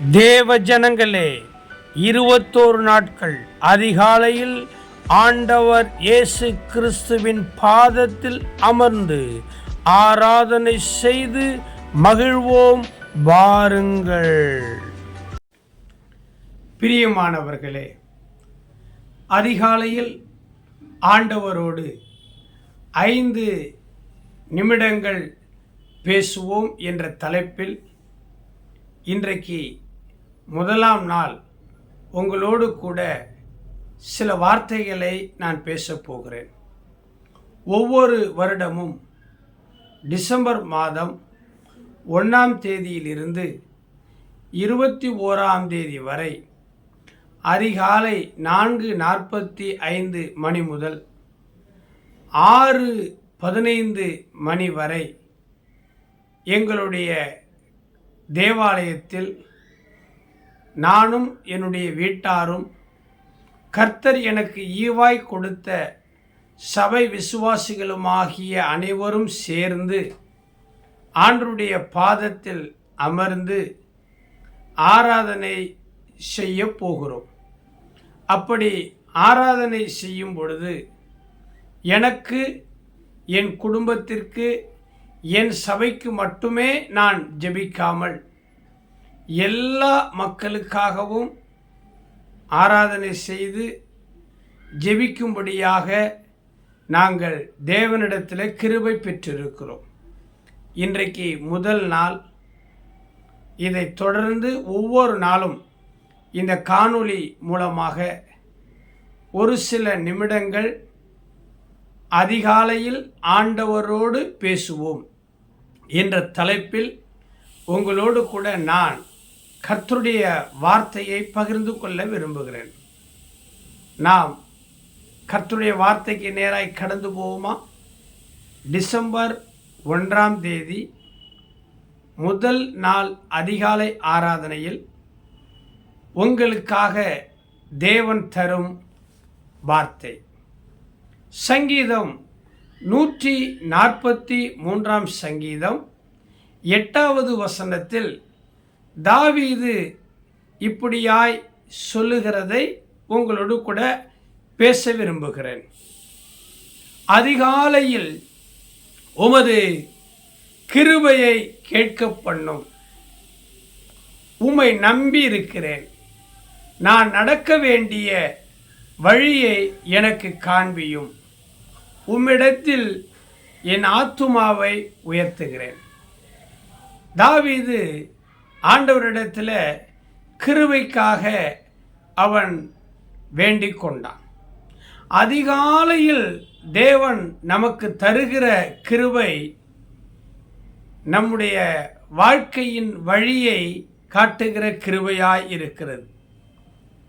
தேவ ஜனங்களே இருபத்தோரு நாட்கள் அதிகாலையில் ஆண்டவர் இயேசு கிறிஸ்துவின் பாதத்தில் அமர்ந்து ஆராதனை செய்து மகிழ்வோம் வாருங்கள். பிரியமானவர்களே அதிகாலையில் ஆண்டவரோடு ஐந்து நிமிடங்கள் பேசுவோம் என்ற தலைப்பில் இன்றைக்கு முதலாம் நாள் உங்களோடு கூட சில வார்த்தைகளை நான் பேசப் போகிறேன். ஒவ்வொரு வருடமும் டிசம்பர் மாதம் ஒன்றாம் தேதியிலிருந்து இருபத்தி ஓராம் தேதி வரை அதிகாலை நான்கு நாற்பத்தி ஐந்து மணி முதல் ஆறு பதினைந்து மணி வரை எங்களுடைய தேவாலயத்தில் நானும் என்னுடைய வீட்டாரும் கர்த்தர் எனக்கு ஈவாய் கொடுத்த சபை விசுவாசிகளுமாகிய அனைவரும் சேர்ந்து ஆண்டருடைய பாதத்தில் அமர்ந்து ஆராதனை செய்ய போகிறோம். அப்படி ஆராதனை செய்யும் பொழுது எனக்கு என் குடும்பத்திற்கு என் சபைக்கு மட்டுமே நான் ஜெபிக்காமல் எல்லா மக்களுக்காகவும் ஆராதனை செய்து ஜெபிக்கும்படியாக நாங்கள் தேவனிடத்தில் கிருபை பெற்றிருக்கிறோம். இன்றைக்கு முதல் நாள். இதை தொடர்ந்து ஒவ்வொரு நாளும் இந்த காணொளி மூலமாக ஒரு சில நிமிடங்கள் அதிகாலையில் ஆண்டவரோடு பேசுவோம் என்ற தலைப்பில் உங்களோடு கூட நான் கர்த்தருடைய வார்த்தையை பகிர்ந்து கொள்ள விரும்புகிறேன். நாம் கர்த்தருடைய வார்த்தைக்கு நேராய் கடந்து போவோமா? டிசம்பர் ஒன்றாம் தேதி முதல் நாள் அதிகாலை ஆராதனையில் உங்களுக்காக தேவன் தரும் வார்த்தை. சங்கீதம் நூற்றி நாற்பத்தி மூன்றாம் சங்கீதம் எட்டாவது வசனத்தில் தாவீது இப்படியாய் சொல்லுகிறதை உங்களோடு கூட பேச விரும்புகிறேன். அதிகாலையில் உமது கிருபையை கேட்க பண்ணும். உம்மை நம்பி இருக்கிறேன். நான் நடக்க வேண்டிய வழியை எனக்கு காண்பியும். உம்மிடத்தில் என் ஆத்துமாவை உயர்த்துகிறேன். தாவீது ஆண்டவரிடத்தில் கிருவைக்காக அவன் வேண்டிக் கொண்டான் அதிகாலையில் தேவன் நமக்கு தருகிற கிருவை நம்முடைய வாழ்க்கையின் வழியை காட்டுகிற கிருவையாய் இருக்கிறது.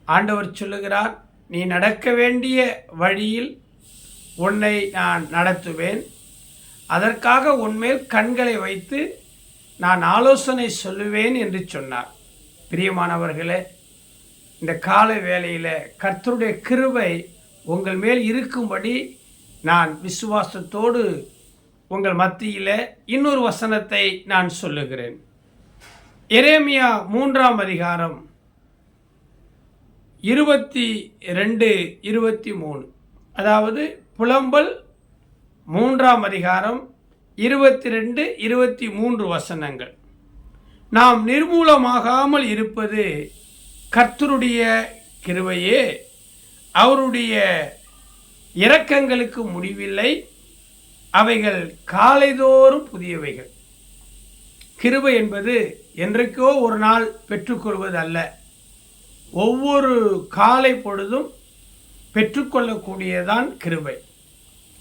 ஆண்டவர் சொல்லுகிறார் நீ நடக்க வேண்டிய வழியில் உன்னை நான் நடத்துவேன். அதற்காக உன்மேல் கண்களை வைத்து நான் ஆலோசனை சொல்லுவேன் என்று சொன்னார். பிரியமானவர்களே இந்த கால வேளையில் கர்த்தருடைய கிருவை உங்கள் மேல் இருக்கும்படி நான் விசுவாசத்தோடு உங்கள் மத்தியில் இன்னொரு வசனத்தை நான் சொல்லுகிறேன். எரேமியா மூன்றாம் அதிகாரம் இருபத்தி ரெண்டு இருபத்தி மூணு. அதாவது புலம்பல் மூன்றாம் அதிகாரம் இருபத்தி ரெண்டு இருபத்தி மூன்று வசனங்கள். நாம் நிர்மூலமாகாமல் இருப்பது கர்த்தருடைய கிருவையே அவருடைய இரக்கங்களுக்கு முடிவில்லை. அவைகள் காலைதோறும் புதியவைகள். கிருபை என்பது என்றைக்கோ ஒரு நாள் பெற்றுக்கொள்வது அல்ல ஒவ்வொரு காலை பொழுதும் பெற்றுக்கொள்ளக்கூடியதான் கிருபை.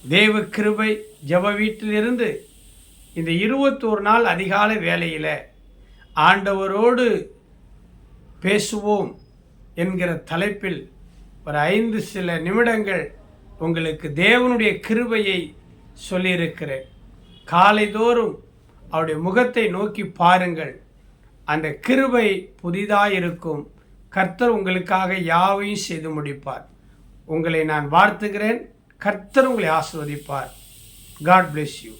தேவ கிருபை ஜப வீட்டிலிருந்து இந்த இருபத்தோரு நாள் அதிகாலை வேலையில் ஆண்டவரோடு பேசுவோம் என்கிற தலைப்பில் ஒரு ஐந்து சில நிமிடங்கள் உங்களுக்கு தேவனுடைய கிருபையை சொல்லியிருக்கிறேன். காலைதோறும் அவருடைய முகத்தை நோக்கி பாருங்கள். அந்த கிருபை புதிதாயிருக்கும். கர்த்தர் உங்களுக்காக யாவையும் செய்து முடிப்பார். உங்களை நான் வாழ்த்துகிறேன். கர்த்தர் உங்களை ஆசிர்வதிப்பார். God bless you